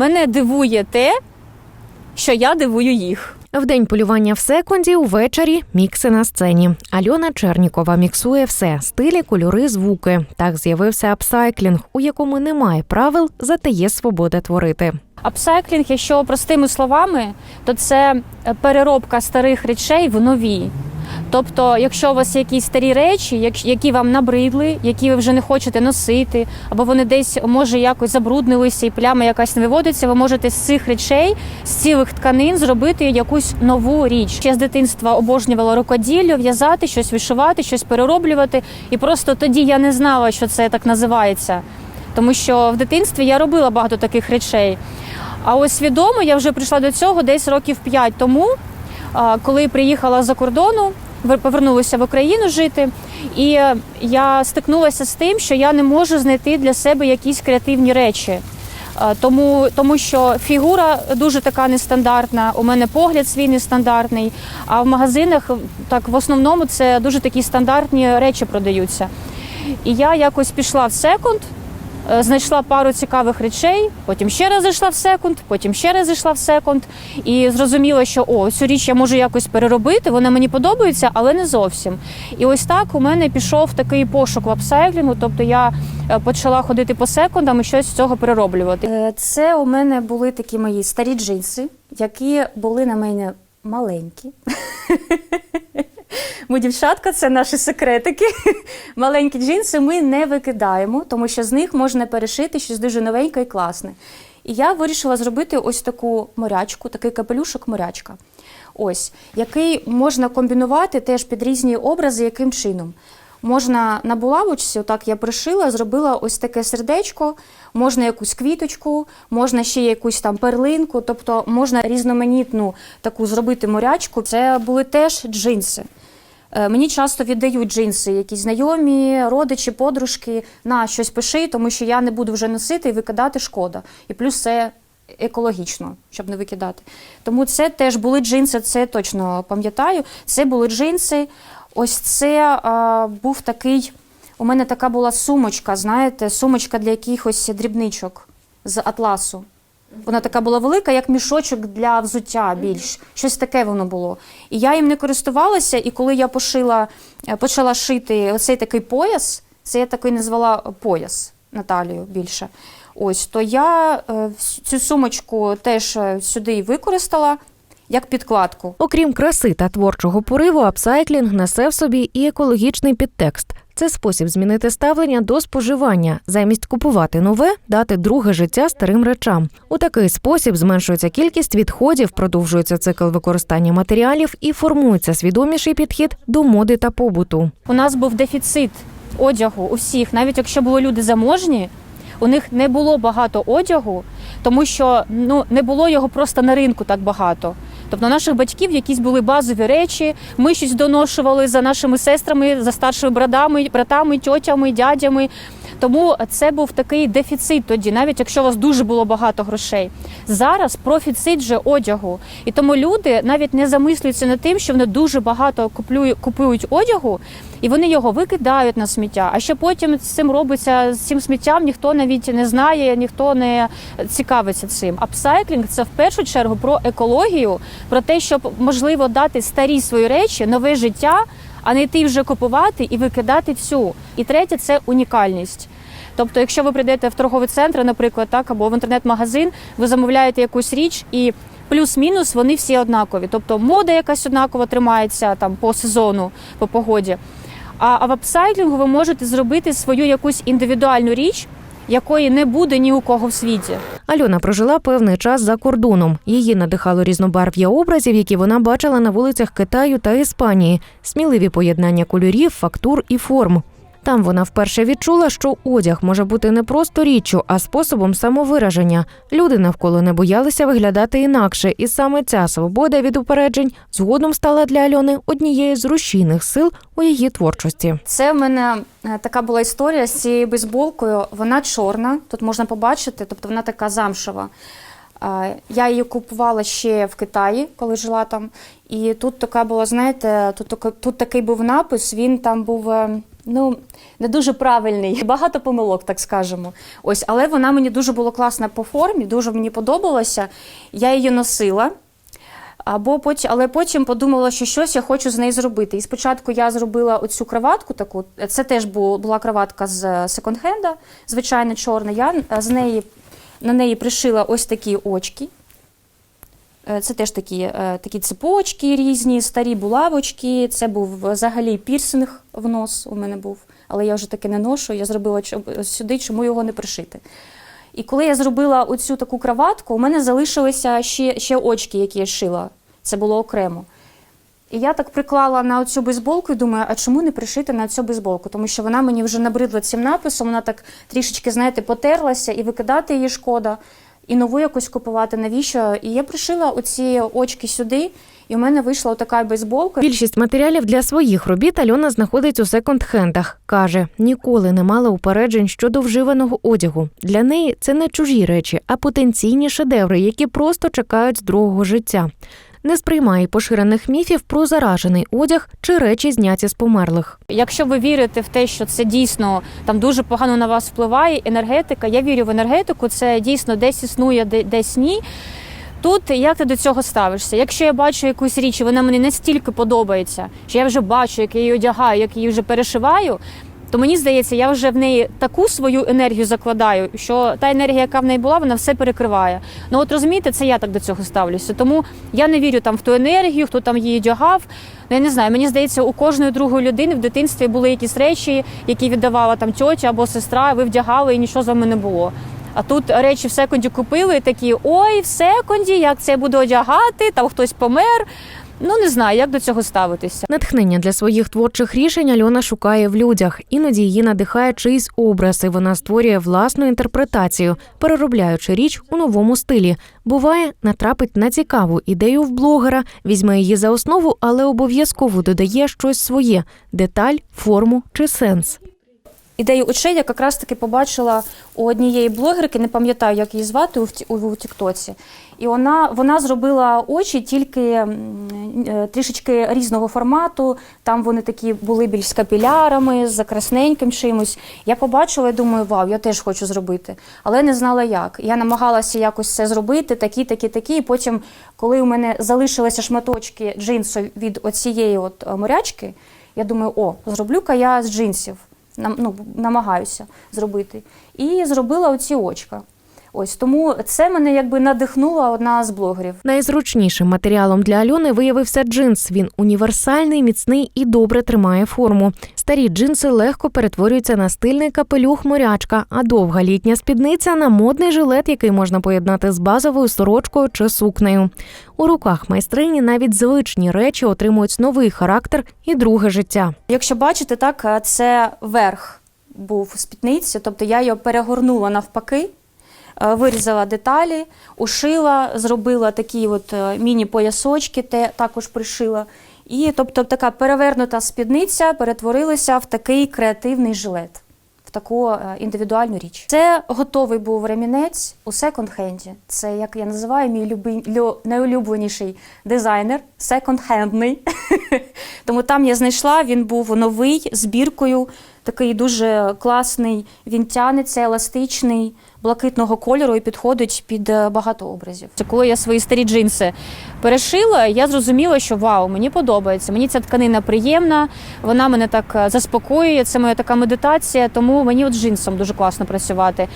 мене дивує те, що я дивую їх. В день полювання в секунді увечері мікси на сцені. Альона Чернікова міксує все: стилі, кольори, звуки. Так з'явився апсайклінг, у якому немає правил, зате є свобода творити. Апсайклінг, якщо простими словами, то це переробка старих речей в нові. Тобто, якщо у вас є якісь старі речі, які вам набридли, які ви вже не хочете носити, або вони десь може якось забруднилися і пляма якась не виводиться, ви можете з цих речей, з цілих тканин зробити якусь нову річ. Я з дитинства обожнювала рукоділля, в'язати, щось вишивати, щось перероблювати. І просто тоді я не знала, що це так називається. Тому що в дитинстві я робила багато таких речей. А ось свідомо я вже прийшла до цього десь років 5 тому, коли приїхала за кордону, вер- повернулася в Україну жити, і е, я стикнулася з тим, що я не можу знайти для себе якісь креативні речі. Тому, тому що фігура дуже така нестандартна, у мене погляд свій нестандартний. А в магазинах так в основному це дуже такі стандартні речі продаються. І я якось пішла в секунд, Е, знайшла пару цікавих речей, потім ще раз зайшла в секунд, потім ще раз зайшла в секунд, і зрозуміла, що о, цю річ я можу якось переробити, вона мені подобається, але не зовсім. І ось так у мене пішов такий пошук в апсайклінгу, тобто я е, почала ходити по секундам і щось з цього перероблювати. Е, Це у мене були такі мої старі джинси, які були на мене маленькі. Ми дівчатка, це наші секретики. Маленькі джинси ми не викидаємо, тому що з них можна перешити щось дуже новеньке і класне. І я вирішила зробити ось таку морячку, такий капелюшок морячка. Ось, який можна комбінувати теж під різні образи, яким чином. Можна на булавочці, отак я пришила, зробила ось таке сердечко, можна якусь квіточку, можна ще якусь там перлинку, тобто можна різноманітну таку зробити морячку. Це були теж джинси. Е, Мені часто віддають джинси, якісь знайомі, родичі, подружки на щось пиши, тому що я не буду вже носити і викидати шкода. І плюс це екологічно, щоб не викидати. Тому це теж були джинси, це точно пам'ятаю. Це були джинси. Ось це а, був такий. У мене така була сумочка, знаєте, сумочка для якихось дрібничок з атласу. Вона така була велика, як мішочок для взуття більш. Щось таке воно було. І я їм не користувалася, і коли я пошила, е, почала шити оцей такий пояс, це я такий назвала пояс Наталію більше. Ось, то я е, цю сумочку теж е, сюди використала як підкладку. Окрім краси та творчого пориву, апсайклінг несе в собі і екологічний підтекст. Це спосіб змінити ставлення до споживання, замість купувати нове, дати друге життя старим речам. У такий спосіб зменшується кількість відходів, продовжується цикл використання матеріалів і формується свідоміший підхід до моди та побуту. У нас був дефіцит одягу у всіх, навіть якщо були люди заможні, у них не було багато одягу, тому що ну не було його просто на ринку так багато. Тобто наших батьків якісь були базові речі, ми щось доношували за нашими сестрами, за старшими братами, братами, тьотями, дядями. Тому це був такий дефіцит тоді, навіть якщо у вас дуже було багато грошей. Зараз профіцит же одягу. І тому люди навіть не замислюються над тим, що вони дуже багато куплюють, купують одягу, і вони його викидають на сміття. А що потім з цим робиться з цим сміттям, ніхто навіть не знає, ніхто не цікавиться цим. Апсайклінг це в першу чергу про екологію, про те, щоб можливо дати старі свої речі, нове життя, а не йти вже купувати і викидати всю. І третє це унікальність. Тобто, якщо ви прийдете в торговий центр, наприклад, так або в інтернет-магазин, ви замовляєте якусь річ і. Плюс-мінус вони всі однакові. Тобто мода якась однакова тримається там по сезону, по погоді. А в апсайклінгу ви можете зробити свою якусь індивідуальну річ, якої не буде ні у кого в світі. Альона прожила певний час за кордоном. Її надихало різнобарв'я образів, які вона бачила на вулицях Китаю та Іспанії, сміливі поєднання кольорів, фактур і форм. Там вона вперше відчула, що одяг може бути не просто річчю, а способом самовираження. Люди навколо не боялися виглядати інакше, і саме ця свобода від упереджень згодом стала для Альони однією з рушійних сил у її творчості. Це в мене е, така була історія з цією бейсболкою. Вона чорна, тут можна побачити, тобто вона така замшева. Е, Я її купувала ще в Китаї, коли жила там. І тут така була, знаєте, тут, тут такий був напис, він там був е, ну, не дуже правильний, багато помилок, так скажемо. Ось, але вона мені дуже була класна по формі, дуже мені подобалася. Я її носила. Або потім, але потім подумала, що щось я хочу з нею зробити. І спочатку я зробила оцю краватку таку. Це теж була краватка з секонд-хенда, звичайно, чорна. Я е, з неї, на неї пришила ось такі очки. Е, Це теж такі, е, такі цепочки різні, старі булавочки. Це був взагалі пірсинг в нос у мене був, але я вже таки не ношу. Я зробила сюди, чому його не пришити. І коли я зробила оцю таку краватку, у мене залишилися ще, ще очки, які я шила. Це було окремо. І я так приклала на цю бейсболку і думаю, а чому не пришити на цю бейсболку? Тому що вона мені вже набридла цим написом, вона так трішечки, знаєте, потерлася, і викидати її шкода, і нову якусь купувати. Навіщо? І я пришила оці очки сюди, і у мене вийшла така бейсболка. Більшість матеріалів для своїх робіт Альона знаходить у секонд-хендах. Каже, ніколи не мала упереджень щодо вживаного одягу. Для неї це не чужі речі, а потенційні шедеври, які просто чекають другого життя. Не сприймає поширених міфів про заражений одяг чи речі зняті з померлих. Якщо ви вірите в те, що це дійсно там дуже погано на вас впливає, енергетика, я вірю в енергетику, це дійсно десь існує, де- десь ні. Тут як ти до цього ставишся? Якщо я бачу якусь річ, вона мені настільки подобається, що я вже бачу, як я її одягаю, як її вже перешиваю, то мені здається, я вже в неї таку свою енергію закладаю, що та енергія, яка в неї була, вона все перекриває. Ну от розумієте, це я так до цього ставлюся. Тому я не вірю там в ту енергію, хто там її одягав. Ну, я не знаю, мені здається, у кожної другої людини в дитинстві були якісь речі, які віддавала там тьотя або сестра, ви вдягали і нічого з вами не було. А тут речі в секунді купили і такі: ой, в секунді, як це я буду одягати, там хтось помер. Ну не знаю, як до цього ставитися. Натхнення для своїх творчих рішень Альона шукає в людях. Іноді її надихає чийсь образ, і вона створює власну інтерпретацію, переробляючи річ у новому стилі. Буває, натрапить на цікаву ідею в блогера, візьме її за основу, але обов'язково додає щось своє деталь, форму чи сенс. Ідею очей я якраз таки побачила у однієї блогерки, не пам'ятаю, як її звати у, Тіктоці. І вона, вона зробила очі тільки е, трішечки різного формату. Там вони такі були більш з капілярами, з красненьким чимось. Я побачила і думаю, вау, я теж хочу зробити. Але не знала як. Я намагалася якось це зробити, такі, такі, такі. І потім, коли у мене залишилися шматочки джинсу від оцієї от е, морячки, я думаю, о, зроблю-ка я з джинсів ну, намагаюся зробити. І зробила оці очка. Ось тому це мене якби надихнула одна з блогерів. Найзручнішим матеріалом для Альони виявився джинс. Він універсальний, міцний і добре тримає форму. Старі джинси легко перетворюються на стильний капелюх морячка, а довга літня спідниця на модний жилет, який можна поєднати з базовою сорочкою чи сукнею. У руках майстрині навіть звичні речі отримують новий характер і друге життя. Якщо бачите, так е, це верх був спідниці, тобто я його перегорнула навпаки, вирізала деталі, ушила, зробила такі от е, міні-поясочки, те також пришила. І тобто така перевернута спідниця перетворилася в такий креативний жилет, в таку е, індивідуальну річ. Це готовий був ремінець у секонд-хенді. Це, як я називаю, мій люби, лю, найулюбленіший дизайнер, секонд-хендний. Тому там я знайшла, він був новий з біркою, такий дуже класний. Він тянеться, еластичний, блакитного кольору і підходить під е, багато образів. Коли я свої старі джинси перешила, я зрозуміла, що вау, мені подобається. Мені ця тканина приємна, вона мене так е, заспокоює. Це моя така медитація, тому мені от джинсом дуже класно працювати.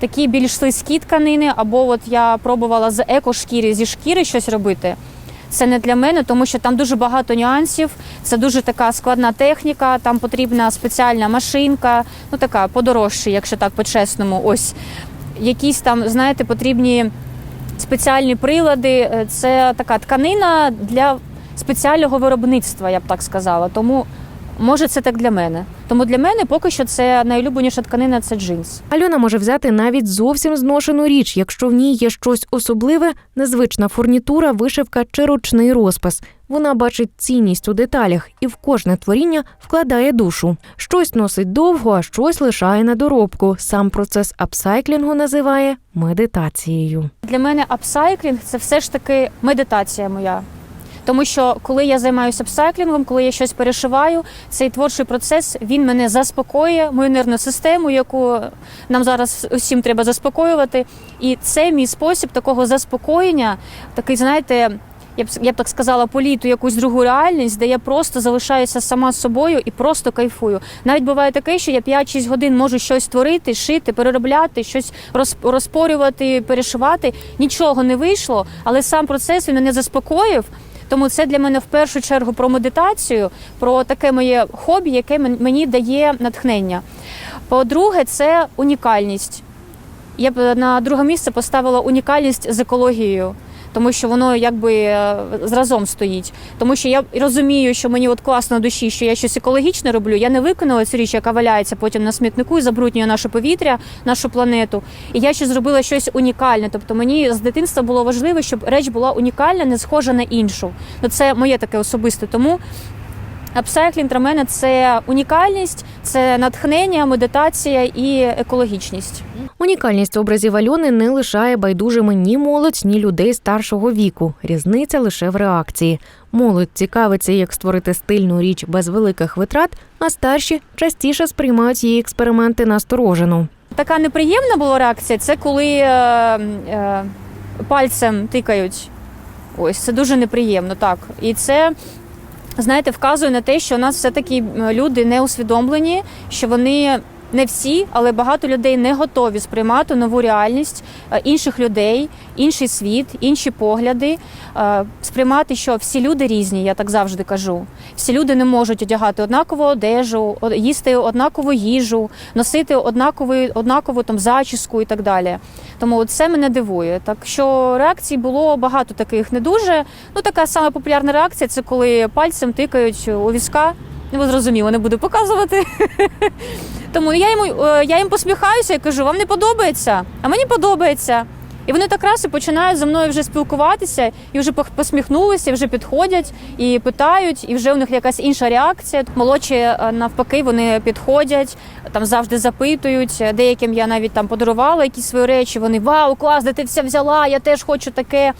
Такі більш слизькі тканини, або от я пробувала з екошкіри, зі шкіри щось робити. Це не для мене, тому що там дуже багато нюансів. Це дуже така складна техніка. Там потрібна спеціальна машинка, ну така подорожча, якщо так по-чесному. Ось якісь там, знаєте, потрібні спеціальні прилади. Е, Це така тканина для спеціального виробництва, я б так сказала. Тому може це так для мене. Тому для мене поки що це найулюбленіша тканина це джинс. Альона може взяти навіть зовсім зношену річ, якщо в ній є щось особливе, незвична фурнітура, вишивка чи ручний розпис. Вона бачить цінність у деталях і в кожне творіння вкладає душу. Щось носить довго, а щось лишає на доробку. Сам процес апсайклінгу називає медитацією. Для мене апсайклінг це все ж таки медитація моя. Тому що коли я займаюся апсайклінгом, коли я щось перешиваю, цей творчий процес він мене заспокоює, мою нервну систему, яку нам зараз усім треба заспокоювати. І це мій спосіб такого заспокоєння, такий, знаєте. Я б я б так сказала, політу якусь другу реальність, де я просто залишаюся сама з собою і просто кайфую. Навіть буває таке, що я 5-6 годин можу щось творити, шити, переробляти, щось роз- розпорювати, перешивати. Нічого не вийшло, але сам процес він мене заспокоїв. Тому це для мене в першу чергу про медитацію, про таке моє хобі, яке мен- мені дає натхнення. По-друге, це унікальність. Я б на друге місце поставила унікальність з екологією, тому що воно якби е, зразом стоїть. Тому що я розумію, що мені от класно на душі, що я щось екологічне роблю. Я не виконала цю річ, яка валяється потім на смітнику і забруднює наше повітря, нашу планету. І я ще зробила щось унікальне. Тобто мені з дитинства було важливо, щоб реч була унікальна, не схожа на іншу. Ну це моє таке особисте. Тому апсайклінг для мене це унікальність, це натхнення, медитація і екологічність. Унікальність образів Альони не лишає байдужими ні молодь, ні людей старшого віку. Різниця лише в реакції. Молодь цікавиться, як створити стильну річ без великих витрат, а старші частіше сприймають її експерименти насторожено. Така неприємна була реакція. Це коли е, е, пальцем тикають. Ось це дуже неприємно, так. І це, знаєте, вказує на те, що у нас все-таки люди не усвідомлені, що вони. Не всі, але багато людей не готові сприймати нову реальність е, інших людей, інший світ, інші погляди. е, Сприймати, що всі люди різні, я так завжди кажу. Всі люди не можуть одягати однакову одежу, їсти однакову їжу, носити однакову, однакову там зачіску і так далі. Тому це мене дивує. Так що реакцій було багато таких не дуже. Ну така сама популярна реакція це коли пальцем тикають у візка. Ну, зрозуміло, не буду показувати. Тому я йому е, я їм посміхаюся і кажу, вам не подобається, а мені подобається. І вони так раз і починають зі мною вже спілкуватися, і вже посміхнулися, і вже підходять і питають, і вже у них якась інша реакція. Молодші е, навпаки, вони підходять, там завжди запитують. Деяким я навіть там подарувала якісь свої речі. Вони вау, клас, де ти все взяла? Я теж хочу таке.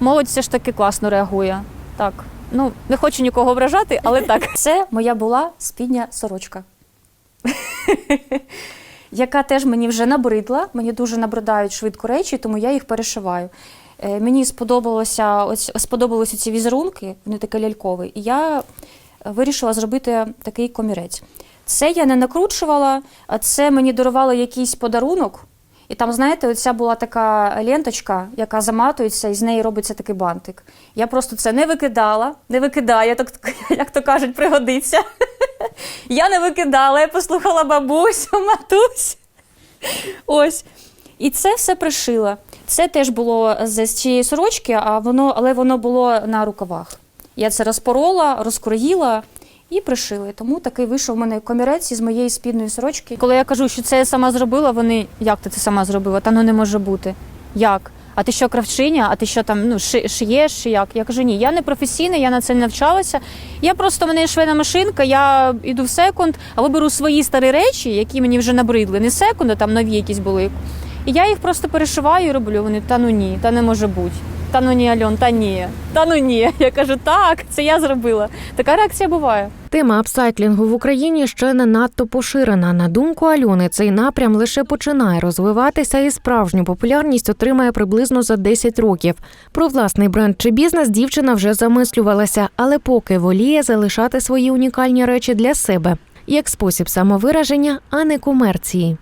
Молодь все ж таки класно реагує. Так, ну не хочу нікого ображати, але так. Це моя була спідня сорочка яка теж мені вже набридла. Мені дуже набридають швидко речі, тому я їх перешиваю. Е, Мені сподобалося ось сподобалися ці візерунки, вони такі лялькові, і я вирішила зробити такий комірець. Це я не накручувала, а це мені дарувало якийсь подарунок. І там, знаєте, оця була така ленточка, яка заматується, і з неї робиться такий бантик. Я просто це не викидала, не викидаю, так, як то кажуть, пригодиться. Я не викидала, я послухала бабусю, матусь. Ось. І це все пришила. Це теж було з цієї сорочки, а воно, але воно було на рукавах. Я це розпорола, розкроїла і пришила. І Тому такий вийшов у мене комірець із моєї спідної сорочки. Коли я кажу, що це я сама зробила, вони як ти це сама зробила? Та ну не може бути. Як? А ти що кравчиня? А ти що там ну ши- шиєш? Як? Я кажу, ні, я не професійна, я на це не навчалася. Я просто в мене швейна машинка, я йду в секунд, або беру свої старі речі, які мені вже набридли. Не секунд, а там нові якісь були. І я їх просто перешиваю і роблю. Вони та ну ні, та не може бути. Та ну ні, Альон, та ні, та ну ні. Я кажу, так, це я зробила. Така реакція буває. Тема апсайклінгу в Україні ще не надто поширена. На думку Альони, цей напрям лише починає розвиватися і справжню популярність отримає приблизно за 10 років. Про власний бренд чи бізнес дівчина вже замислювалася, але поки воліє залишати свої унікальні речі для себе як спосіб самовираження, а не комерції.